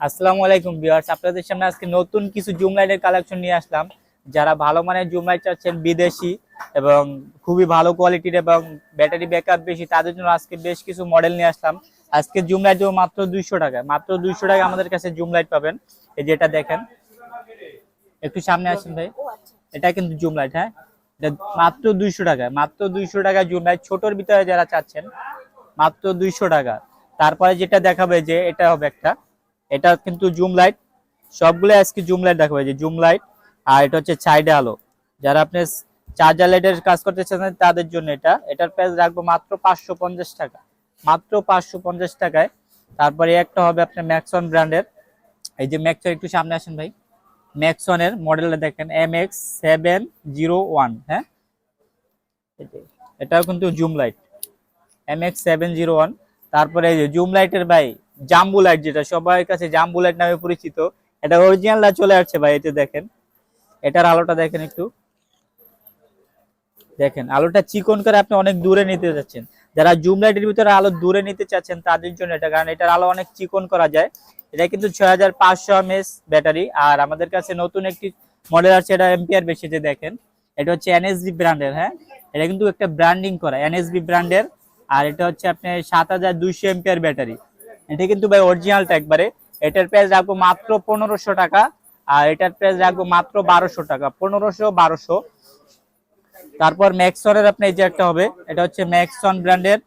আসসালামু আলাইকুম ভিউয়ার্স আপনাদের সামনে আজকে নতুন কিছু জুম লাইটের কালেকশন নিয়ে আসলাম। যারা ভালো মানের জুম লাইট চাচ্ছেন বিদেশি এবং খুবই ভালো কোয়ালিটির এবং ব্যাটারি ব্যাকআপ বেশি তাদের জন্য আজকে বেশ কিছু মডেল নিয়ে আসলাম। আজকে জুম লাইট দেবো মাত্র দুইশো টাকা। মাত্র দুইশো টাকা আমাদের কাছে জুম লাইট পাবেন। এই যেটা দেখেন। একটু সামনে আসেন ভাই। এটা কিন্তু জুম লাইট হ্যাঁ? এটা মাত্র দুইশো টাকা। মাত্র দুইশো টাকা জুম লাইট ছোটোর ভিতরে যারা চাচ্ছেন মাত্র দুইশো টাকা। তারপরে যেটা দেখাবে যে এটা হবে একটা। এটা কিন্তু জুম লাইট। সবগুলো আজকে জুম লাইট দেখাবে যে জুম লাইট। আর এটা হচ্ছে সাইডে আলো। যারা আপনি চার্জার লাইটের কাজ করতে চান তাদের জন্য এটা। এটার প্রাইস রাখব মাত্র পাঁচশো পঞ্চাশ টাকা। মাত্র পাঁচশো পঞ্চাশ টাকায়। তারপরে একটা হবে আপনার ম্যাক্সন ব্র্যান্ডের এই যে ম্যাক্সন একটু সামনে আসেন ভাই। ম্যাক্সনের মডেলটা দেখেন M X seven zero one হ্যাঁ। এটাও কিন্তু zoom light. M X seven zero one তারপরে এই যে জুম লাইটের ভাই জাম্বু লাইট যেটা সবার কাছে জাম্বু লাইট নামে পরিচিত, এটা অরিজিনালটা চলে আসছে ভাই এতে দেখেন। এটার আলোটা দেখেন একটু। দেখেন, আলোটা চিকন করে আপনি অনেক দূরে নিতে যাচ্ছেন। যারা জুম লাইটের ভিতরে আলো দূরে নিতে চাচ্ছেন, তাদের জন্য এটা, কারণ এটার আলো অনেক চিকন করা যায়। এটা কিন্তু ছয় হাজার পাঁচশো এমএস ব্যাটারি, আর আমাদের কাছে নতুন একটি মডেল আছে এটা এম্পিয়ার বেশি, যে দেখেন। এটা হচ্ছে এনএসবি ব্র্যান্ডের হ্যাঁ? এটা কিন্তু একটা ব্র্যান্ডিং করা এনএসবি ব্র্যান্ডের আর এটা হচ্ছে আপনার সাত হাজার দুইশো এম্পিয়ার ব্যাটারি। এটা কিন্তু ভাই অরিজিনালটা একবারে এটার প্রাইস রাখব মাত্র পনেরোশো টাকা, আর এটার প্রাইস রাখব মাত্র বারোশো টাকা, পনেরোশো, বারোশো। তারপর ম্যাক্সনের আপনি এই যে একটা হবে, এটা হচ্ছে ম্যাক্সন ব্র্যান্ডের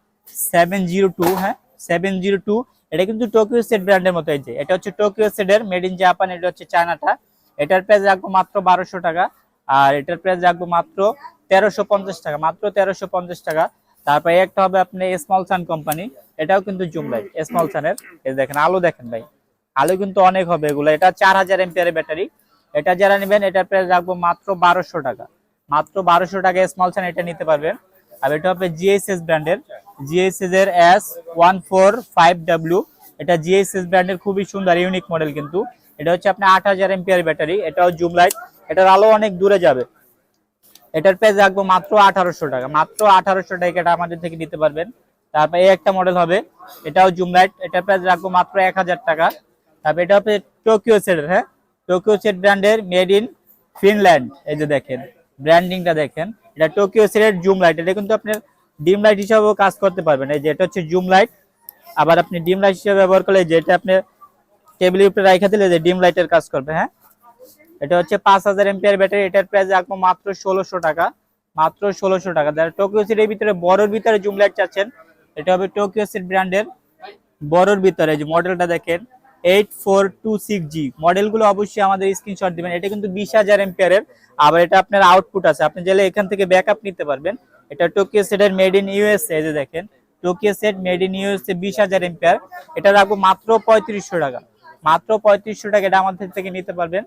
সেভেন জিরো টু হ্যাঁ? সেভেন জিরো টু এটা কিন্তু টোকিও সেট ব্র্যান্ডের মতো এই যে। এটা হচ্ছে টোকিও সেটের মেড ইন জাপান এটা হচ্ছে চায়নাটা এটার প্রাইস রাখব মাত্র বারোশো টাকা, আর এটার প্রাইস রাখব মাত্র তেরোশো পঞ্চাশ টাকা, মাত্র তেরোশো পঞ্চাশ টাকা। তারপরে একটা হবে আপনি স্মল সান কোম্পানি এটাও কিন্তু জুম লাইট স্মল সানের এই দেখেন, আলো দেখেন ভাই। আলো কিন্তু অনেক হবে এগুলো। এটা চার হাজার এমপিয়ারের ব্যাটারি এটা যারা নেবেন এটার প্রাইস রাখব মাত্র বারোশো টাকা। মাত্র বারোশো টাকা স্মল সান এটা নিতে পারবেন। আর এটা হবে জিএসএস ব্র্যান্ডের জিএসএস এর। S one four five W এটা জিএসএস ব্র্যান্ডের খুবই সুন্দর ইউনিক মডেল কিন্তু। এটা হচ্ছে আপনার আট হাজার এমপিয়ার ব্যাটারি এটাও জুম লাইট এটার আলো অনেক দূরে যাবে। এটার প্রাইস রাখব মাত্র আঠারোশো টাকা। মাত্র আঠারোশো টাকা এটা আমাদের থেকে নিতে পারবেন। তারপর এই একটা মডেল হবে। এটাও জুম লাইট এটার প্রাইস রাখব মাত্র এক হাজার টাকা। তারপর এটা হবে টোকিও সেটের হ্যাঁ? টোকিও সেট ব্র্যান্ডের মেড ইন ফিনল্যান্ড এই যে দেখেন ব্র্যান্ডিংটা দেখেন। এটা টোকিও সেটের জুম লাইট এটা কিন্তু আপনার ডিম লাইট হিসাবেও কাজ করতে পারবেন। এই যে এটা হচ্ছে জুম লাইট আবার আপনি ডিম লাইট হিসেবে ব্যবহার করলে যে এটা আপনি টেবিলের উপরে রাখা দিলে যে ডিম লাইটের কাজ করবে হ্যাঁ? এটা হচ্ছে পাঁচ হাজার এমপিআর ব্যাটারি, এটার প্রাইস রাখব মাত্র ষোলোশো টাকা, মাত্র ষোলোশো টাকা। যারা টোকিও সিটির ভিতরে, বড়র ভিতরে জুম লাইট চাচ্ছেন, এটা হবে টোকিও সিট ব্র্যান্ডের বড়র ভিতরে যে মডেলটা দেখেন eight four two six G মডেলগুলো অবশ্যই আমাদের স্ক্রিনশট দিবেন। এটা কিন্তু বিশ হাজার এমপিয়ারের আবার এটা আপনার আউটপুট আছে। আপনি চাইলে এখান থেকে ব্যাকআপ নিতে পারবেন। এটা টোকিও সেটের মেড ইন ইউএসএ যে দেখেন Tokyo set made in USA বিশ হাজার এমপিয়ার এটা রাখব মাত্র পঁয়ত্রিশশো টাকা। মাত্র পঁয়ত্রিশশো টাকা, এটা আমাদের থেকে নিতে পারবেন।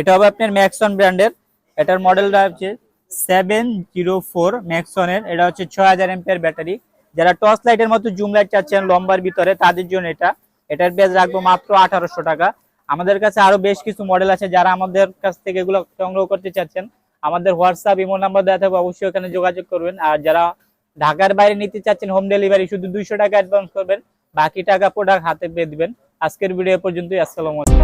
এটা হবে আপনার ম্যাক্সন ব্র্যান্ডের এটার মডেলটা হচ্ছে সেভেন জিরো ফোর ম্যাক্সনের এটা হচ্ছে ছয় হাজার ব্যাটারি যারা টর্চ লাইটের মতো জুম লাইট চাচ্ছেন লম্বার ভিতরে, তাদের জন্য এটা। এটার প্রাইস রাখব মাত্র আঠারোশো টাকা। আমাদের কাছে আরও বেশ কিছু মডেল আছে যারা আমাদের কাছ থেকে এগুলো সংগ্রহ করতে চাচ্ছেন। আমাদের হোয়াটসঅ্যাপ ইমো নাম্বার দেওয়া থাকবে, অবশ্যই ওখানে যোগাযোগ করবেন। আর যারা ঢাকার বাইরে নিতে চাচ্ছেন হোম ডেলিভারি শুধু দুইশো টাকা অ্যাডভান্স করবেন। বাকি টাকা প্রোডাক্ট হাতে পেয়ে দিবেন। আজকের ভিডিও পর্যন্তই, আসসালামু আলাইকুম।